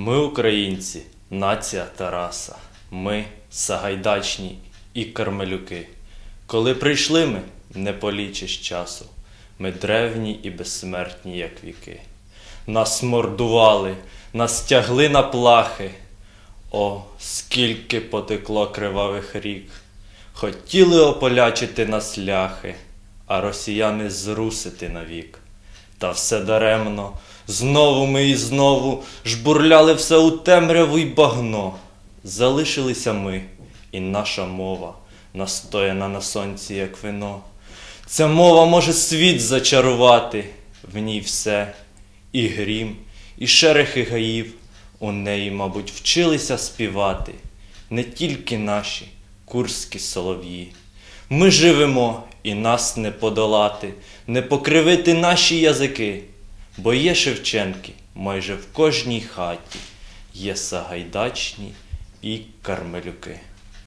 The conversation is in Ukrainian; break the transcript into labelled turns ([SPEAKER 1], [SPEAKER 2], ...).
[SPEAKER 1] Ми українці, нація Тараса, ми сагайдачні і кармелюки. Коли прийшли ми, не полічиш часу, ми древні і безсмертні, як віки. Нас мордували, нас тягли на плахи. О, скільки потекло кривавих рік. Хотіли ополячити нас ляхи, а росіяни зрусити навік. Та все даремно, знову ми і знову жбурляли все у темряву й багно. Залишилися ми, і наша мова, настояна на сонці, як вино. Ця мова може світ зачарувати, в ній все, і грім, і шерехи гаїв. У неї, мабуть, вчилися співати не тільки наші курські солов'ї. Ми живемо і нас не подолати, не покривити наші язики, бо є Шевченки майже в кожній хаті, є Сагайдачні і Кармелюки.